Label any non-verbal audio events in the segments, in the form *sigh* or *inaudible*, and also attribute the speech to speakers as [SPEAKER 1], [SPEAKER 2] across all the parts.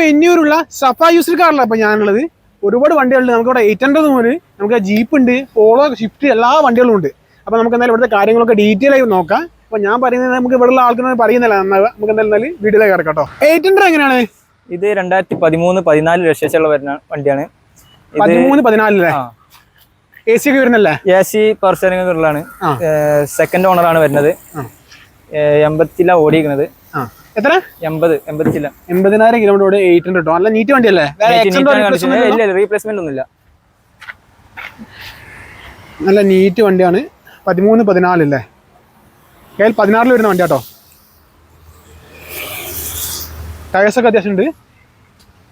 [SPEAKER 1] വെന്യൂരുള്ള സഫ user കാറിലാണ് ഇപ്പൊ ഞാനുള്ളത്. ഒരുപാട് വണ്ടികളുണ്ട്. നമുക്ക് ഇവിടെ എയ്റ്റ് ഹൺഡ്രഡ് മുതൽ നമുക്ക് ജീപ്പ് ഉണ്ട് പോളോ ഷിഫ്റ്റ് എല്ലാ വണ്ടികളും ഉണ്ട്. അപ്പൊ നമുക്ക് എന്തായാലും ഇവിടുത്തെ കാര്യങ്ങളൊക്കെ ഡീറ്റെയിൽ ആയി നോക്കാം. അപ്പൊ ഞാൻ പറയുന്നത് നമുക്ക് ഇവിടെയുള്ള ആൾക്കാർ പറയുന്നില്ല. നമുക്ക് എന്തായാലും വീഡിയോയിലേക്ക് കിടക്കട്ടോ കേട്ടോ. എയ്റ്റ് ഹൺഡ്രഡ് എങ്ങനെയാണ്?
[SPEAKER 2] ഇത് രണ്ടായിരത്തി പതിമൂന്ന് പതിനാല് ലക്ഷമുള്ള വരുന്ന വണ്ടിയാണ്.
[SPEAKER 1] പതിമൂന്ന് പതിനാലില്ലേ എ സി ഒക്കെ വരുന്നല്ലേ
[SPEAKER 2] എ സി പവർ സ്റ്റാറിംഗുള്ളതാണ്
[SPEAKER 1] ആ.
[SPEAKER 2] സെക്കൻഡ് ഓണറാണ് വരുന്നത്. എൺപത്തിലാണ്
[SPEAKER 1] ഓടിയിരിക്കുന്നത്. എത്ര?
[SPEAKER 2] എൺപത് എൺപത്തില
[SPEAKER 1] എൺപതിനായിരം കിലോമീറ്റർ എയ്റ്റ് ഹൺഡ്രഡ് നല്ല നീറ്റ് വണ്ടിയല്ലേ?
[SPEAKER 2] റീപ്ലേസ്മെന്റ് ഒന്നുമില്ല.
[SPEAKER 1] നല്ല നീറ്റ് വണ്ടിയാണ്. പതിമൂന്ന് പതിനാലല്ലേ കയ്യിൽ പതിനാറിൽ വരുന്ന വണ്ടി കേട്ടോ ടയേഴ്സൊക്കെ അത്യാവശ്യം ഉണ്ട്.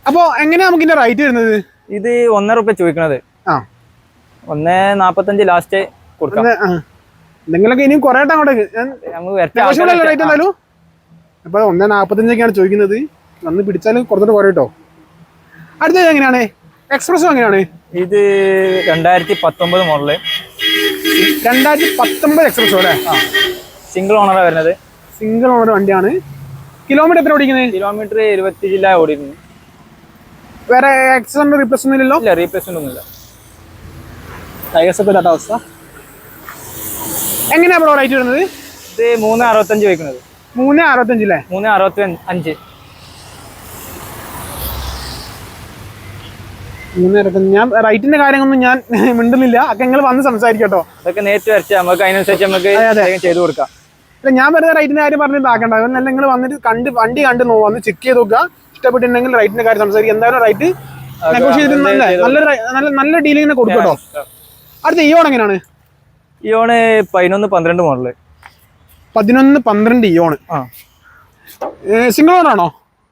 [SPEAKER 1] അപ്പോൾ എങ്ങനെയാ നമുക്ക് ഇതിന്റെ റൈറ്റ് വരുന്നത്?
[SPEAKER 2] ഇത് ഒന്നര റുപ്യ ചോദിക്കണത്.
[SPEAKER 1] ആ.
[SPEAKER 2] ഒന്ന് നാപ്പത്തഞ്ച് ലാസ്റ്റ് കൊടുക്കാം.
[SPEAKER 1] എന്തെങ്കിലുമൊക്കെ ഇനിയും കുറേ അങ്ങോട്ട് അപ്പോൾ ഒന്നേ നാൽപ്പത്തഞ്ചൊക്കെയാണ് ചോദിക്കുന്നത്. വന്ന് പിടിച്ചാൽ കുറച്ചുകൂടെ കുറേ കേട്ടോ. അടുത്തത് എങ്ങനെയാണ്? എക്സ്പ്രസ്സും എങ്ങനെയാണ്?
[SPEAKER 2] ഇത് രണ്ടായിരത്തി പത്തൊമ്പത് മോഡൽ
[SPEAKER 1] രണ്ടായിരത്തി പത്തൊമ്പത് എക്സ്പ്രസ്സോ അല്ലേ?
[SPEAKER 2] ആ. സിംഗിൾ ഓണറാണ് വരുന്നത്.
[SPEAKER 1] സിംഗിൾ ഓണർ വണ്ടിയാണ്. കിലോമീറ്റർ എത്ര ഓടിക്കുന്നത്?
[SPEAKER 2] കിലോമീറ്റർ ഇരുപത്തി ജില്ല ഓടിയിരുന്നു
[SPEAKER 1] വേറെ ആക്സിഡന്റ് റീപ്ലേസ് ഒന്നും ഇല്ലല്ലോ?
[SPEAKER 2] ഇല്ല റീപ്ലേസ്മെന്റ് ഒന്നുമില്ല
[SPEAKER 1] ടയേഴ്സ് ഒക്കെ ഇതാ അവസ്ഥ. എങ്ങനെയാണ് ബ്രോ റേറ്റ് വരുന്നത്?
[SPEAKER 2] ഇത് മൂന്ന് അറുപത്തഞ്ച് വയ്ക്കുന്നത്.
[SPEAKER 1] മൂന്ന് അറുപത്തഞ്ചില്ലേ?
[SPEAKER 2] മൂന്ന് അറുപത്തി അഞ്ച്.
[SPEAKER 1] ഞാൻ റൈറ്റിന്റെ കാര്യങ്ങളൊന്നും ഞാൻ *laughs* മിണ്ടുന്നില്ല. ഒക്കെ നിങ്ങൾ വന്ന് സംസാരിക്കട്ടോ
[SPEAKER 2] അതൊക്കെ നേരിട്ട് വരച്ച് നമുക്ക് അതിനനുസരിച്ച് നമുക്ക്. ചെയ്തു കൊടുക്കാം.
[SPEAKER 1] അല്ല ഞാൻ വെറുതെ റൈറ്റിന്റെ കാര്യം പറഞ്ഞ് ഇതാക്കണ്ട. അതല്ല നിങ്ങൾ വന്നിട്ട് കണ്ട് വണ്ടി കണ്ട് വന്ന് ചെക്ക് ചെയ്ത് നോക്കുക. ഇഷ്ടപ്പെട്ടിട്ടുണ്ടെങ്കിൽ റൈറ്റിന്റെ കാര്യം സംസാരിക്കുക എന്തായാലും റൈറ്റ് നെഗോഷിയേറ്റ് നല്ല നല്ല നല്ല കൊടുക്കട്ടോ കൊടുക്കും കേട്ടോ. അടുത്ത ഇയോൺ എങ്ങനെയാണ്?
[SPEAKER 2] ഇയോണ് പതിനൊന്ന് പന്ത്രണ്ട് മോഡൽ
[SPEAKER 1] പതിനൊന്ന് പന്ത്രണ്ട് ഇയോൺ സിംഗിൾ ഓണർ ആണോ?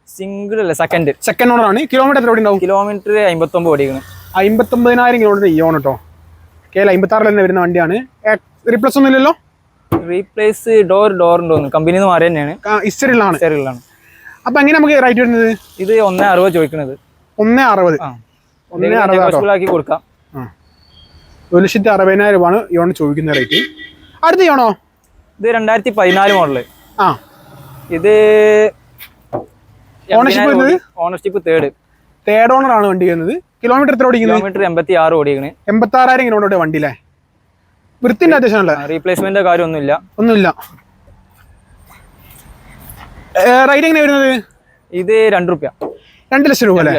[SPEAKER 2] സിംഗിൾ അല്ല സെക്കൻഡ്
[SPEAKER 1] സെക്കൻഡ് ഓണർ ആണ്. കിലോമീറ്റർ എത്ര ഉണ്ടാവും
[SPEAKER 2] കിലോമീറ്റർ അമ്പത്തൊമ്പത് ഓടിക്കണം.
[SPEAKER 1] അമ്പത്തൊമ്പതിനായിരം കിലോമീറ്റർ ഇയോൺ കേട്ടോ കേരള അമ്പത്തി അമ്പത്താറിൽ തന്നെ വരുന്ന വണ്ടിയാണ്. റീപ്ലേസ് ഒന്നും ഇല്ലല്ലോ?
[SPEAKER 2] റീപ്ലേസ് ഡോർ ഡോർ ഉണ്ടോന്ന് കമ്പനി എന്ന് മാറി തന്നെയാണ്.
[SPEAKER 1] ഇസ്റ്ററിലാണ്
[SPEAKER 2] ഇസ്റ്ററിലാണ്
[SPEAKER 1] അപ്പൊ എങ്ങനെ നമുക്ക് റൈറ്റ് വരുന്നത്?
[SPEAKER 2] ഇത് ഒന്നേ അറുപത് ചോദിക്കുന്നത്
[SPEAKER 1] ഒന്നേ അറുപത്.
[SPEAKER 2] ആക്കി കൊടുക്കാം.
[SPEAKER 1] ഒരു ലക്ഷത്തി അറുപതിനായിരം രൂപയാണ് ഇയോൺ ചോദിക്കുന്ന റേറ്റ് അടുത്ത ഇയോണോ
[SPEAKER 2] ഇത് രണ്ടായിരത്തി പതിനാല്
[SPEAKER 1] മോഡൽ
[SPEAKER 2] ഇത് ഓണർഷിപ്പ് തേർഡ്
[SPEAKER 1] തേർഡ് ഓണർ ആണ് വണ്ടി വരുന്നത് കിലോമീറ്റർ എത്ര ഓടിക്കുന്നത്?
[SPEAKER 2] കിലോമീറ്റർ എൺപത്തി ആറ് ഓടിക്കണ്
[SPEAKER 1] എൺപത്തി ആറായിരം കിലോമീറ്റർ വണ്ടി അല്ലേ വൃത്തിന്റെ അത്യാവശ്യമല്ലേ
[SPEAKER 2] റീപ്ലേസ്മെന്റ് കാര്യമൊന്നുമില്ല.
[SPEAKER 1] ഒന്നുമില്ല. റേറ്റ് എങ്ങനെ വരുന്നത്?
[SPEAKER 2] ഇത് രണ്ട് റുപ്യ.
[SPEAKER 1] രണ്ട് ലക്ഷം രൂപ അല്ലേ?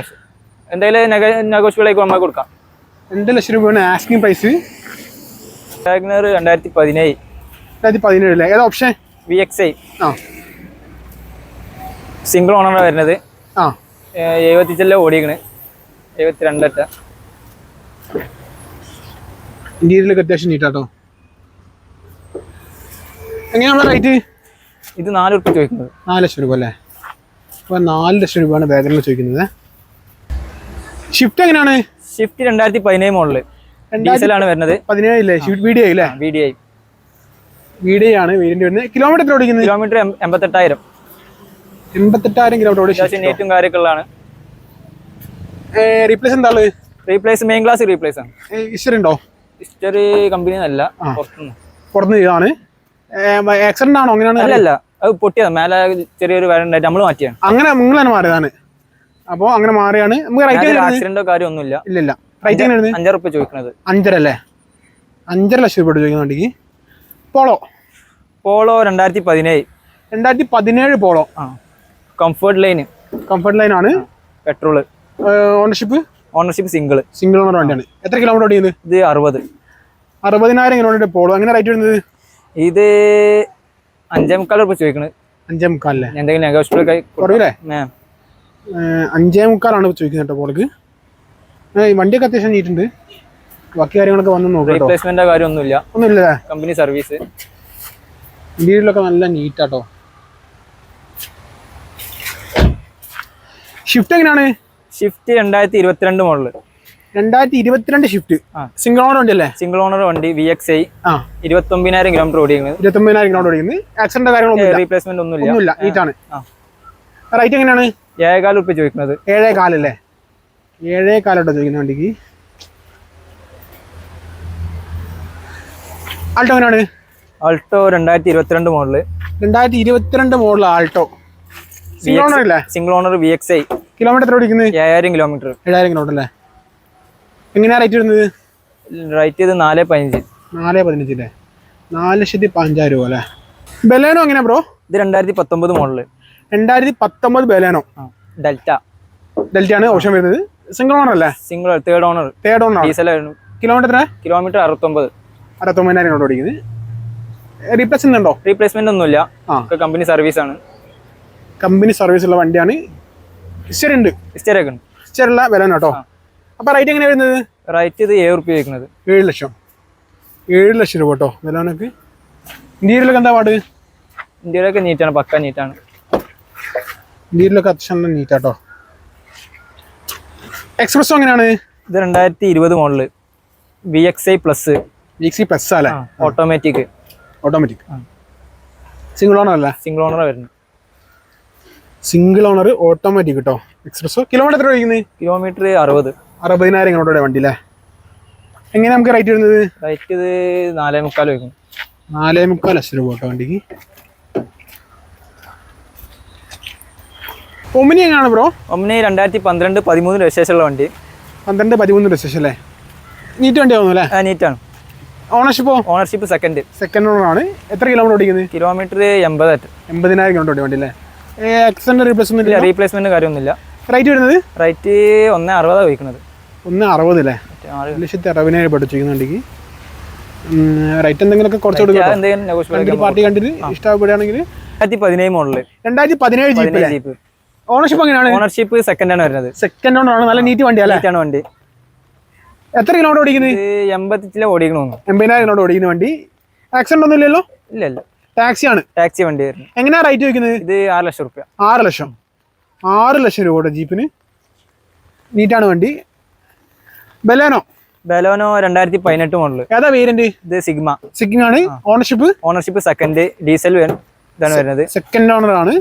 [SPEAKER 2] എന്തായാലും നെഗോഷ്യബിളേക്ക് നമ്മൾ കൊടുക്കാം.
[SPEAKER 1] രണ്ട് ലക്ഷം രൂപയാണ് ആസ്കിംഗ് പ്രൈസ്
[SPEAKER 2] വാഗ്നർ രണ്ടായിരത്തി പതിനേഴ്
[SPEAKER 1] രണ്ടായിരത്തി ഏതാ ഓപ്ഷൻ
[SPEAKER 2] വി എക്സ് ഐ
[SPEAKER 1] ആ.
[SPEAKER 2] സിംഗിൾ ഓണറാണ് വരുന്നത്.
[SPEAKER 1] ആ.
[SPEAKER 2] എഴുപത്തി ചെല്ല ഓടിക്കണ്. എഴുപത്തിരണ്ടറ്റ.
[SPEAKER 1] ഇന്റീരിയലൊക്കെ അത്യാവശ്യം നീറ്റാട്ടോ എങ്ങനെയാണ് റേറ്റ്
[SPEAKER 2] ഇത് നാല് രൂപ ചോദിക്കുന്നത്.
[SPEAKER 1] നാല് ലക്ഷം രൂപ അല്ലേ? അപ്പോൾ നാല് ലക്ഷം രൂപയാണ് ബാഗറിൽ ചോദിക്കുന്നത്. ഷിഫ്റ്റ് എങ്ങനെയാണ്?
[SPEAKER 2] ഷിഫ്റ്റ് രണ്ടായിരത്തി പതിനേഴ്
[SPEAKER 1] മോഡൽ
[SPEAKER 2] ഡീസലാണ് വരുന്നത്
[SPEAKER 1] പതിനേഴില്ലേ ഷിഫ്റ്റ് അല്ലേ
[SPEAKER 2] വി ഡി ഐ
[SPEAKER 1] വീഡിയോ വീടിന്റെ വരുന്നത്. കിലോമീറ്റർ ഓടിക്കുന്നത്?
[SPEAKER 2] കിലോമീറ്റർ എൺപത്തെട്ടായിരം.
[SPEAKER 1] എൺപത്തെട്ടായിരം കിലോമീറ്റർ
[SPEAKER 2] ഓടിച്ചു ഏറ്റവും കാര്യങ്ങളാണ്
[SPEAKER 1] റീപ്ലേസ് എന്താ ഉള്ളത്?
[SPEAKER 2] റീപ്ലേസ് മെയിൻ ക്ലാസ് റീപ്ലേസ് ആണ്.
[SPEAKER 1] ഹിസ്റ്ററി ഉണ്ടോ?
[SPEAKER 2] ഹിസ്റ്ററി കമ്പനി അല്ല പുറത്തുനിന്ന്
[SPEAKER 1] പുറത്തുനിന്ന് ആക്സിഡന്റ് ആണോ അങ്ങനെയാണ്?
[SPEAKER 2] അല്ലല്ല അത് പൊട്ടിയതാണ് മേലെ ചെറിയൊരു വര ഉണ്ടായിട്ട് നമ്മൾ മാറ്റിയാണ്
[SPEAKER 1] അങ്ങനെ നിങ്ങൾ തന്നെ മാറിയതാണ്. അപ്പോൾ അങ്ങനെ മാറിയാണ്. നമുക്ക് റൈറ്റ്
[SPEAKER 2] ആക്സിഡന്റോ കാര്യമൊന്നുമില്ല.
[SPEAKER 1] ഇല്ല ഇല്ല റേറ്റ്
[SPEAKER 2] അഞ്ചര റുപ്യ ചോദിക്കുന്നത്
[SPEAKER 1] അഞ്ചര അല്ലേ? അഞ്ചര ലക്ഷം രൂപ ചോദിക്കുന്ന വണ്ടിക്ക്. പോളോ?
[SPEAKER 2] പോളോ രണ്ടായിരത്തി പതിനേഴ്
[SPEAKER 1] രണ്ടായിരത്തി പതിനേഴ് പോളോ.
[SPEAKER 2] ആ. കംഫർട്ട് ലൈന്
[SPEAKER 1] കംഫർട്ട് ലൈൻ ആണ്.
[SPEAKER 2] Petrol
[SPEAKER 1] ownership
[SPEAKER 2] ownership single
[SPEAKER 1] single owner വണ്ടിയാണ്. എത്ര കിലോമീറ്റർ ഓടിയത്
[SPEAKER 2] ഇത് അറുപത്.
[SPEAKER 1] അറുപതിനായിരം കിലോമീറ്റർ പോളോ. അങ്ങനെ റേറ്റ് വരുന്നത്?
[SPEAKER 2] ഇത് അഞ്ചേ മുക്കാൽ റുപ്യ ചോദിക്കുന്നത്
[SPEAKER 1] അഞ്ചേ മുക്കാലല്ലേ
[SPEAKER 2] എന്തെങ്കിലും നെഗോഷ്യബിൾ
[SPEAKER 1] കുറവില്ലേ അഞ്ചേ മുക്കാലാണ് ചോദിക്കുന്നത് കേട്ടോ പോളക്ക് വണ്ടിയൊക്കെ അത്യാവശ്യം നീറ്റുണ്ട്. ബാക്കി കാര്യങ്ങളൊക്കെ വന്ന് നോക്കാം
[SPEAKER 2] റീപ്ലേസ്മെന്റോ കാര്യമൊന്നുമില്ല.
[SPEAKER 1] ഒന്നുമില്ലേ
[SPEAKER 2] കമ്പനി സർവീസ്
[SPEAKER 1] ഇന്റീരിയലൊക്കെ നല്ല നീറ്റാട്ടോ ഷിഫ്റ്റ് എങ്ങനെയാണ്?
[SPEAKER 2] ഷിഫ്റ്റ് രണ്ടായിരത്തി ഇരുപത്തിരണ്ട് മോഡൽ
[SPEAKER 1] രണ്ടായിരത്തി ഇരുപത്തിരണ്ട് ഷിഫ്റ്റ് സിംഗിൾ ഓണർ വണ്ടി അല്ലേ?
[SPEAKER 2] സിംഗിൾ ഓണർ വണ്ടി വി എക്സ് ഐ ഇരുപത്തൊമ്പതിനായിരം കിലോമീറ്റർ ഓടിക്കുന്നത്.
[SPEAKER 1] ഇരുപത്തൊമ്പതിനായിരം കിലോമീറ്റർ ഓടിക്കുന്നത്. ആക്സിഡന്റ് കാര്യങ്ങളൊന്നുമില്ല
[SPEAKER 2] റീപ്ലേസ്മെന്റ് ഒന്നുമില്ല.
[SPEAKER 1] ഒന്നുമില്ല. നീറ്റാണ്. റേറ്റ് എങ്ങനെയാണ്?
[SPEAKER 2] ഏഴേകാൽ ഇപ്പൊ ചോദിക്കുന്നത്.
[SPEAKER 1] ഏഴേകാലല്ലേ ഏഴേകാലോട്ടോ ഏഴേ കാലോട്ടോ ചോദിക്കുന്ന വണ്ടിക്ക്. ആൾട്ടോ എങ്ങനെയാണ്?
[SPEAKER 2] ആൾട്ടോ രണ്ടായിരത്തി ഇരുപത്തിരണ്ട് മോഡൽ
[SPEAKER 1] രണ്ടായിരത്തി ഇരുപത്തിരണ്ട് മോഡൽ ആൾട്ടോ സിംഗിൾ ഓണർ അല്ലേ
[SPEAKER 2] single owner V X I
[SPEAKER 1] kilometre ഓടിക്കുന്നത്
[SPEAKER 2] ഏഴായിരം കിലോമീറ്റർ
[SPEAKER 1] ഏഴായിരം കിലോമീറ്റർ അല്ലേ? എങ്ങനെയാ റേറ്റ് വരുന്നത്?
[SPEAKER 2] റേറ്റ് ചെയ്ത് നാല് പതിനഞ്ച്.
[SPEAKER 1] നാല് പതിനഞ്ച് അല്ലേ നാല് ലക്ഷത്തി പതിനഞ്ചായിരം രൂപ അല്ലേ? ബലേനോ എങ്ങനെയാ ബ്രോ?
[SPEAKER 2] ഇത് രണ്ടായിരത്തി പത്തൊമ്പത് മോഡൽ.
[SPEAKER 1] രണ്ടായിരത്തി പത്തൊമ്പത് ബലേനോ
[SPEAKER 2] ഡെൽറ്റ.
[SPEAKER 1] ഡെൽറ്റയാണ് ഓപ്ഷൻ വരുന്നത്. സിംഗിൾ ഓണർ അല്ലേ?
[SPEAKER 2] Single third owner
[SPEAKER 1] third owner
[SPEAKER 2] diesel ആയിരുന്നു.
[SPEAKER 1] കിലോമീറ്റർ
[SPEAKER 2] കിലോമീറ്റർ അറുപത്തൊമ്പത്.
[SPEAKER 1] അറുപത്തൊമ്പതിനായിരം കിലോമീറ്റർ ഓടിക്കുന്നത് റീപ്ലേസ് ഉണ്ടോ?
[SPEAKER 2] റീപ്ലേസ്മെന്റ് ഒന്നുമില്ല. കമ്പനി സർവീസ് ആണ്.
[SPEAKER 1] കമ്പനി സർവീസ് ഉള്ള വണ്ടിയാണ്. ഹിസ്റ്ററി ഉണ്ട്.
[SPEAKER 2] ഹിസ്റ്ററി ഒക്കെ ഉണ്ട്.
[SPEAKER 1] ഹിസ്റ്ററി ഉള്ള ബലേനോ കേട്ടോ. അപ്പൊ റേറ്റ് എങ്ങനെയാ വരുന്നത്?
[SPEAKER 2] റേറ്റ് ഇത് ഏഴ് റുപ്യ വയ്ക്കുന്നത്.
[SPEAKER 1] ഏഴ് ലക്ഷം. ഏഴ് ലക്ഷം രൂപ കേട്ടോ. ബലേനോക്ക് ഇന്ത്യയിലൊക്കെ എന്താ പാട്?
[SPEAKER 2] ഇന്ത്യയിലൊക്കെ നീറ്റാണ് പക്ക നീറ്റാണ്
[SPEAKER 1] ഇന്ത്യയിലൊക്കെ അത്യാവശ്യം നീറ്റാട്ടോ എക്സ്പ്രസ് എങ്ങനെയാണ്?
[SPEAKER 2] ഇത് രണ്ടായിരത്തി ഇരുപത് model V X I plus
[SPEAKER 1] V C plus അല്ലേ
[SPEAKER 2] ഓട്ടോമാറ്റിക്
[SPEAKER 1] ഓട്ടോമാറ്റിക് സിംഗിൾ ഓണർ അല്ലേ?
[SPEAKER 2] സിംഗിൾ ഓണർ വരുന്നത്
[SPEAKER 1] സിംഗിൾ ഓണർ ഓട്ടോമാറ്റിക് കേട്ടോ എക്സ്പ്രസോ കിലോമീറ്റർ എത്ര ഓടിക്കുന്നത്?
[SPEAKER 2] കിലോമീറ്റർ അറുപത്.
[SPEAKER 1] അറുപതിനായിരം കിലോമീറ്റർ വണ്ടി അല്ലേ എങ്ങനെ നമുക്ക് റേറ്റ് വരുന്നത്?
[SPEAKER 2] റേറ്റ് ഇത് നാലേ മുക്കാൽ വയ്ക്കും.
[SPEAKER 1] നാലേ മുക്കാൽ ലക്ഷം രൂപ കേട്ടോ വണ്ടിക്ക്. ഒമിനി എങ്ങനെയാണ് ബ്രോ
[SPEAKER 2] ഒമിനി രണ്ടായിരത്തി പന്ത്രണ്ട് പതിമൂന്ന് രജിസ്ട്രേഷനുള്ള വണ്ടി.
[SPEAKER 1] പന്ത്രണ്ട് പതിമൂന്ന് രജിസ്ട്രേഷൻ അല്ലേ? നീറ്റ് വണ്ടി ആവുന്നു അല്ലേ?
[SPEAKER 2] നീറ്റാണ്
[SPEAKER 1] ഓണർഷിപ്പോ
[SPEAKER 2] ഓണർഷിപ്പ് സെക്കൻഡ്
[SPEAKER 1] സെക്കൻഡ് ഓണർ ആണ്. എത്ര കിലോമീറ്റർ ഓടിക്കുന്നത്
[SPEAKER 2] കിലോമീറ്റർ എൺപതായിട്ട്
[SPEAKER 1] എൺപതിനായിരം കിലോമീറ്റർ ഓടി വണ്ടി അല്ലേ എക്സെന്റ് റീപ്ലേസ് ഒന്നും
[SPEAKER 2] ഇല്ല റീപ്ലേസ്മെന്റ് കാര്യമൊന്നുമില്ല.
[SPEAKER 1] റേറ്റ് വരുന്നത്?
[SPEAKER 2] റൈറ്റ് ഒന്ന് അറുപതാണ് വയ്ക്കുന്നത്
[SPEAKER 1] ഒന്ന് അറുപത് അല്ലേ? ഒരു ലക്ഷത്തി അറുപതിനായിരം പഠിച്ചിരിക്കുന്ന വണ്ടിക്ക്. റേറ്റ് എന്തെങ്കിലുമൊക്കെ കുറച്ച് പാർട്ടി കണ്ടിട്ട് ഇഷ്ടപ്പെടുകയാണെങ്കിൽ
[SPEAKER 2] രണ്ടായിരത്തി പതിനേഴ് മോഡൽ
[SPEAKER 1] രണ്ടായിരത്തി പതിനേഴ് ജീപ്പ് ഓണർഷിപ്പ് എങ്ങനെയാണ്?
[SPEAKER 2] ഓണർഷിപ്പ് സെക്കൻഡ് ആണ് വരുന്നത്.
[SPEAKER 1] സെക്കൻഡ് ഓണർ ആണ്. നല്ല നീറ്റ് വണ്ടി അല്ലേ?
[SPEAKER 2] വണ്ടി.
[SPEAKER 1] എത്ര കിലോമീറ്റർ ഓടിക്കുന്നത്
[SPEAKER 2] ഇത് എൺപത്തിച്ചിലെ ഓടിക്കണമെന്നു
[SPEAKER 1] എൺപതിനായിരം കിലോമീറ്റർ ഓടിക്കുന്ന വണ്ടി. ആക്സിഡന്റ് ഒന്നും ഇല്ലല്ലോ?
[SPEAKER 2] ഇല്ല ഇല്ല.
[SPEAKER 1] ടാക്സി ആണ്.
[SPEAKER 2] ടാക്സി വണ്ടി
[SPEAKER 1] എങ്ങനെയാ റേറ്റ് വെക്കുന്നത്
[SPEAKER 2] ഇത് ആറ് ലക്ഷം റുപ്യ.
[SPEAKER 1] ആറ് ലക്ഷം. ആറ് ലക്ഷം രൂപയുടെ ജീപ്പിന് നീറ്റാണ് വണ്ടി. ബെലാനോ
[SPEAKER 2] ബലോനോ രണ്ടായിരത്തി പതിനെട്ട് മോഡൽ
[SPEAKER 1] ഏതാ വേരിയന്റ്
[SPEAKER 2] ഇത് സിഗ്മ
[SPEAKER 1] സിഗ്മ ആണ്. ഓണർഷിപ്പ്
[SPEAKER 2] ഓണർഷിപ്പ് സെക്കൻഡ് ഡീസൽ ഇതാണ് വരുന്നത്.
[SPEAKER 1] സെക്കൻഡ് ഓണർ ആണ്.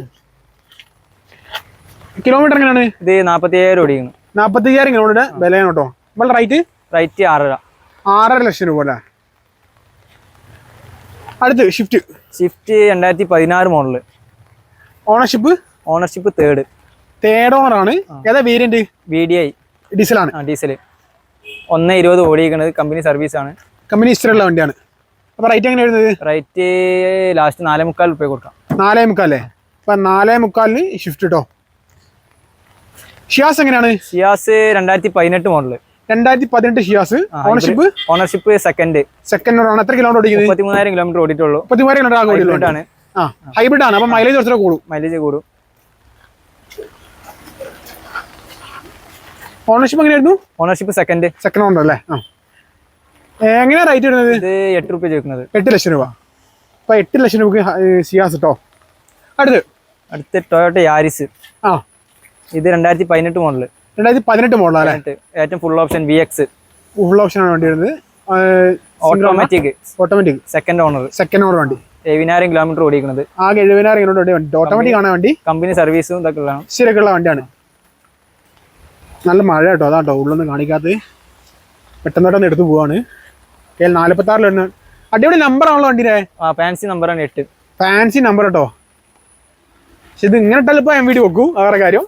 [SPEAKER 1] കിലോമീറ്റർ എങ്ങനെയാണ്?
[SPEAKER 2] ഇത് നാപ്പത്തി അയ്യായിരം ഓടിക്കുന്നു.
[SPEAKER 1] നാപ്പത്തി അയ്യായിരം കിലോമീറ്റർ ബലേനോ കേട്ടോ നമ്മളുടെ റേറ്റ്
[SPEAKER 2] റേറ്റ് ആറര.
[SPEAKER 1] ആറര ലക്ഷം രൂപ അല്ലേ? അടുത്ത് ഷിഫ്റ്റ്
[SPEAKER 2] ഷിഫ്റ്റ് രണ്ടായിരത്തി പതിനാറ് model
[SPEAKER 1] ownership
[SPEAKER 2] ownership third
[SPEAKER 1] third owner ആണ്. ഏതാ വേരിയന്റ്
[SPEAKER 2] വി ഡി ഐ
[SPEAKER 1] ഡീസലാണ്
[SPEAKER 2] ഡീസൽ ഒന്ന് ഇരുപത് ഓടിയിരിക്കുന്നത് കമ്പനി സർവീസ് ആണ്.
[SPEAKER 1] കമ്പനി ഹിസ്റ്ററി ഉള്ള വണ്ടിയാണ്. അപ്പൊ റേറ്റ് എങ്ങനെ വരുന്നത്?
[SPEAKER 2] റേറ്റ് ലാസ്റ്റ് നാലേ മുക്കാൽ റുപ്യ കൊടുക്കാം.
[SPEAKER 1] നാലേ മുക്കാലേ അപ്പൊ നാലേ മുക്കാലിന് ഷിഫ്റ്റ് കേട്ടോ ഷിയാസ് എങ്ങനെയാണ്?
[SPEAKER 2] ഷിയാസ് രണ്ടായിരത്തി പതിനെട്ട് മോഡൽ
[SPEAKER 1] രണ്ടായിരത്തി പതിനെട്ട് Ciaz ownership
[SPEAKER 2] ownership second
[SPEAKER 1] second ആണ്. എത്ര കിലോമീറ്റർ ഓടിക്കുന്നത്?
[SPEAKER 2] മുപ്പത്തിമൂന്നായിരം കിലോമീറ്റർ ഓടിയിട്ടുള്ളൂ.
[SPEAKER 1] കിലോമീറ്റർ
[SPEAKER 2] ആണ്.
[SPEAKER 1] ആ ഹൈബ്രിഡ് ആണ്. അപ്പൊ മൈലേജ് കുറച്ചുകൂടെ കൂടും?
[SPEAKER 2] മൈലേജ് കൂടും.
[SPEAKER 1] ഓണർഷിപ്പ് എങ്ങനെയായിരുന്നു?
[SPEAKER 2] ഓണർഷിപ്പ് സെക്കൻഡ്
[SPEAKER 1] സെക്കൻഡ് ഓണർ അല്ലേ? ആ. എങ്ങനെയാ റേറ്റ് വരുന്നത്?
[SPEAKER 2] ഇത് എട്ട് റുപ്യ ചോദിക്കുന്നത്.
[SPEAKER 1] എട്ട് ലക്ഷം രൂപ. അപ്പൊ എട്ട് ലക്ഷം രൂപക്ക് സിയാസ് കേട്ടോ അടുത്ത്.
[SPEAKER 2] അടുത്ത് ടൊയോട്ട യാരിസ്
[SPEAKER 1] ആ.
[SPEAKER 2] ഇത് രണ്ടായിരത്തി പതിനെട്ട് മോഡൽ
[SPEAKER 1] രണ്ടായിരത്തി പതിനെട്ട് മോഡലാണ്
[SPEAKER 2] ഏറ്റവും full option V X
[SPEAKER 1] full ഓപ്ഷനാണ് വണ്ടി വരുന്നത്
[SPEAKER 2] automatic
[SPEAKER 1] automatic
[SPEAKER 2] second owner
[SPEAKER 1] second owner വണ്ടി.
[SPEAKER 2] എഴുപതിനായിരം കിലോമീറ്റർ ഓടിക്കുന്നത്
[SPEAKER 1] ആകെ എഴുപതിനായിരം കിലോമീറ്റർ വണ്ടി. ഓട്ടോമാറ്റിക് ആണ് വണ്ടി.
[SPEAKER 2] കമ്പനി സർവീസും ഇതൊക്കെ ഉള്ളതാണ്.
[SPEAKER 1] ശരിയൊക്കെയുള്ള വണ്ടിയാണ്. നല്ല മഴ കേട്ടോ. അതാട്ടോ ഉള്ളൊന്നും കാണിക്കാത്ത. പെട്ടെന്ന് പെട്ടെന്ന് എടുത്തു പോവാണ്. കെ എൽ ആറിൽ വരുന്ന അടിപൊളി നമ്പർ ആണല്ലോ വണ്ടിയുടെ.
[SPEAKER 2] ഫാൻസി നമ്പറാണ് എട്ട്.
[SPEAKER 1] ഫാൻസി നമ്പർ കേട്ടോ. പക്ഷെ ഇത് ഇങ്ങനെ ഇട്ടാൽ ഇപ്പോൾ എം വെക്കൂ. വേറെ കാര്യം.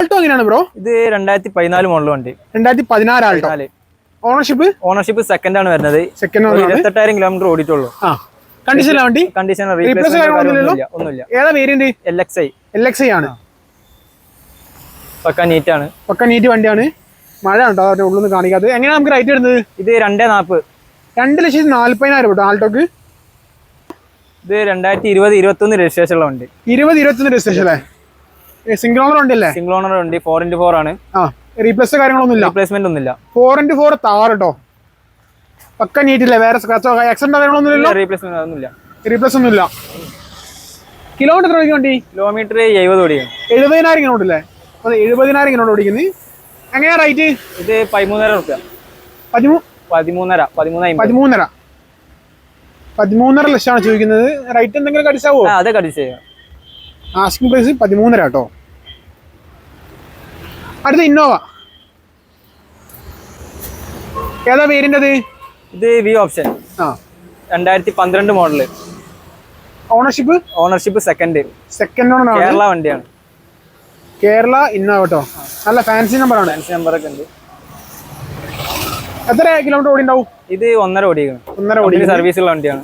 [SPEAKER 1] ആൾട്ടോ എങ്ങനെയാണ് ബ്രോ
[SPEAKER 2] ഇത് രണ്ടായിരത്തി പതിനാല് മോഡൽ വണ്ടി.
[SPEAKER 1] രണ്ടായിരത്തി പതിനാറ് ആൾട്ടോ ഓണർഷിപ്പ്
[SPEAKER 2] ഓണർഷിപ്പ് സെക്കൻഡ് ആണ് വരുന്നത്.
[SPEAKER 1] സെക്കൻഡ്
[SPEAKER 2] ഇരുപത്തെട്ടായിരം കിലോമീറ്റർ ഓടിയിട്ടുള്ളൂ.
[SPEAKER 1] വണ്ടി?
[SPEAKER 2] കണ്ടീഷൻ
[SPEAKER 1] Replace കാര്യങ്ങളൊന്നുമില്ലല്ലോ?
[SPEAKER 2] ഒന്നുമില്ല ഒന്നുമില്ല.
[SPEAKER 1] ഏതാ variant
[SPEAKER 2] L X I
[SPEAKER 1] L X I ആണ്.
[SPEAKER 2] പക്ക നീറ്റാണ്
[SPEAKER 1] പക്ക നീറ്റ് വണ്ടിയാണ്. മഴ ഉണ്ടോ അതിന്റെ ഉള്ളൊന്നും കാണിക്കാത്തത് എങ്ങനെയാണ് നമുക്ക് റേറ്റ് വരുന്നത്?
[SPEAKER 2] ഇത് രണ്ടേ നാൽപ്പത്
[SPEAKER 1] രണ്ട് ലക്ഷത്തി നാല്പതിനായിരം കേട്ടോ ആൾട്ടോക്ക്.
[SPEAKER 2] ഇത് രണ്ടായിരത്തി ഇരുപത് ഇരുപത്തി ഒന്ന് രജിസ്ട്രേഷൻ ഉള്ള വണ്ടി.
[SPEAKER 1] ഇരുപത് ഒന്ന് രജിസ്ട്രേഷൻ അല്ലേ? സിംഗിൾ ഓണർ ഉണ്ടല്ലേ?
[SPEAKER 2] സിംഗിൾ ഓണർ വണ്ടി ഫോർ ഇന്റു ഫോർ ആണ്.
[SPEAKER 1] റീപ്ലേസ് കാര്യങ്ങളൊന്നും ഇല്ല
[SPEAKER 2] റീപ്ലേസ്മെന്റ് ഒന്നുമില്ല.
[SPEAKER 1] ഫോർ ഇന്റു ഫോർ താറ് കേട്ടോ പക്ക നീറ്റില്ലേ വേറെ സ്ക്രാച്ചോ ആക്സിഡന്റ് കാര്യങ്ങളൊന്നും ഇല്ലല്ലോ
[SPEAKER 2] റീപ്ലേസ്മെന്റ് ഒന്നുമില്ല.
[SPEAKER 1] റീപ്ലേസ് ഒന്നുമില്ല. കിലോമീറ്റർ ഓടിക്കും വണ്ടി?
[SPEAKER 2] കിലോമീറ്റർ എഴുപത് ഓടിക്കും
[SPEAKER 1] എഴുപതിനായിരം കിലോമീറ്റർ അല്ലേ അത് എഴുപതിനായിരം കിലോമീറ്റർ ഓടിക്കുന്നത് എങ്ങനെയാ റേറ്റ്
[SPEAKER 2] ഇത് പതിമൂന്നര റുപ്യ
[SPEAKER 1] പതിമൂ
[SPEAKER 2] പതിമൂന്നര പതിമൂന്നായി
[SPEAKER 1] പതിമൂന്നര. പതിമൂന്നര ലക്ഷമാണ് ചോദിക്കുന്നത്. റൈറ്റ് എന്തെങ്കിലും കടിച്ചാവോ?
[SPEAKER 2] അതെ കടിച്ചു
[SPEAKER 1] ആസ്കിംഗ് പ്രൈസ് പതിമൂന്നര കേട്ടോ. അടുത്ത ഇന്നോവ ഏതാ പേരിന്റെ
[SPEAKER 2] ഇത് വി ഓപ്ഷൻ
[SPEAKER 1] ആ.
[SPEAKER 2] രണ്ടായിരത്തി പന്ത്രണ്ട് model
[SPEAKER 1] ownership
[SPEAKER 2] ownership second
[SPEAKER 1] second owner
[SPEAKER 2] Kerala വണ്ടിയാണ്.
[SPEAKER 1] കേരള ഇന്നോവ കേട്ടോ നല്ല ഫാൻസി നമ്പർ ആണ്.
[SPEAKER 2] ഫാൻസി നമ്പറൊക്കെ ഉണ്ട്.
[SPEAKER 1] എത്ര കിലോമീറ്റർ ഓടി ഉണ്ടാവും
[SPEAKER 2] ഇത് ഒന്നര ഓടി
[SPEAKER 1] ഒന്നര ഓടി
[SPEAKER 2] സർവീസ് ഉള്ള വണ്ടിയാണ്.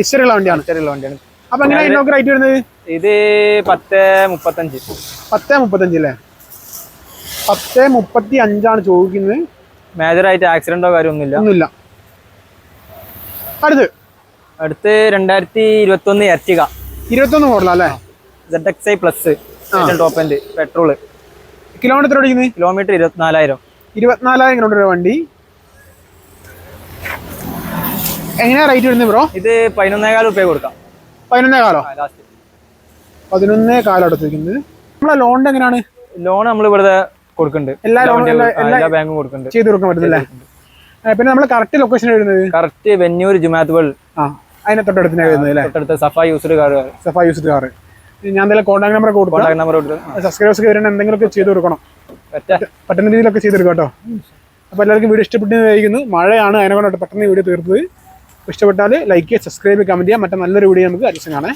[SPEAKER 1] ഹിസ്റ്ററിയുള്ള വണ്ടിയാണ്.
[SPEAKER 2] ചെറിയുള്ള വണ്ടിയാണ്.
[SPEAKER 1] അപ്പൊ എങ്ങനെയാണ് റേറ്റ് വരുന്നത്?
[SPEAKER 2] ഇത് പത്ത് മുപ്പത്തഞ്ച്.
[SPEAKER 1] പത്ത് മുപ്പത്തഞ്ച് അല്ലേ? പത്ത് മുപ്പത്തി അഞ്ചാണ് ചോദിക്കുന്നത്.
[SPEAKER 2] മേജറായിട്ട് ആക്സിഡന്റോ കാര്യമൊന്നുമില്ല.
[SPEAKER 1] ഒന്നുമില്ല. അടുത്ത്.
[SPEAKER 2] അടുത്ത് രണ്ടായിരത്തി ഇരുപത്തി ഒന്ന് എർട്ടിക
[SPEAKER 1] ഇരുപത്തൊന്ന് മോഡൽ അല്ലേ?
[SPEAKER 2] Z X I plus top end petrol
[SPEAKER 1] kilometre ഓടിക്കുന്നത്?
[SPEAKER 2] കിലോമീറ്റർ ഇരുപത്തിനാലായിരം.
[SPEAKER 1] ഇരുപത്തിനാലായിരം കിലോമീറ്റർ വണ്ടി. എങ്ങനെയാ റേറ്റ് വരുന്നത് ബ്രോ
[SPEAKER 2] ഇത് പതിനൊന്നേകാൽ രൂപ കൊടുക്കാം.
[SPEAKER 1] പതിനൊന്നേ കാലോ
[SPEAKER 2] ലാസ്റ്റ്
[SPEAKER 1] പതിനൊന്നേ കാലം എടുത്തിരിക്കുന്നത് നമ്മളെ ലോണിന്റെ എങ്ങനെയാണ്?
[SPEAKER 2] ലോൺ നമ്മൾ ഇവിടെ കൊടുക്കുന്നുണ്ട്.
[SPEAKER 1] എല്ലാ എല്ലാ-
[SPEAKER 2] ബാങ്കും കൊടുക്കുന്നുണ്ട്.
[SPEAKER 1] ചെയ്ത് കൊടുക്കാൻ പറ്റുന്നില്ലേ? പിന്നെ നമ്മൾ കറക്റ്റ് ലൊക്കേഷൻ വരുന്നത്
[SPEAKER 2] കറക്റ്റ് വെന്നൂർ ജുമാത്ത് വേൾ
[SPEAKER 1] ആ അതിനെ തൊട്ടടുത്ത് വരുന്നത് അല്ലേ?
[SPEAKER 2] തൊട്ടടുത്ത Safa used car.
[SPEAKER 1] Safa used car ഞാൻ എന്തായാലും കോൺടാക്ട് നമ്പർ കൊടുക്കും.
[SPEAKER 2] കോൺടാക്ട് നമ്പർ കൊടുത്ത്
[SPEAKER 1] സബ്സ്ക്രൈബേഴ്സ് എന്തെങ്കിലും എന്തെങ്കിലുമൊക്കെ ചെയ്ത് കൊടുക്കണം. പറ്റുന്ന രീതിയിലൊക്കെ ചെയ്ത് കൊടുക്കാം കേട്ടോ. അപ്പോൾ എല്ലാവർക്കും വീഡിയോ ഇഷ്ടപ്പെട്ടിരിക്കുന്നു മഴയാണ് അതിനെ കൊണ്ട് പെട്ടെന്ന് വീഡിയോ തീർത്തത്. ഇഷ്ടപ്പെട്ടാൽ ലൈക്ക് ചെയ്യുക സബ്സ്ക്രൈബ് കമന്റ് ചെയ്യാം മറ്റേ നല്ലൊരു വീഡിയോ നമുക്ക് അടിച്ചു കാണേ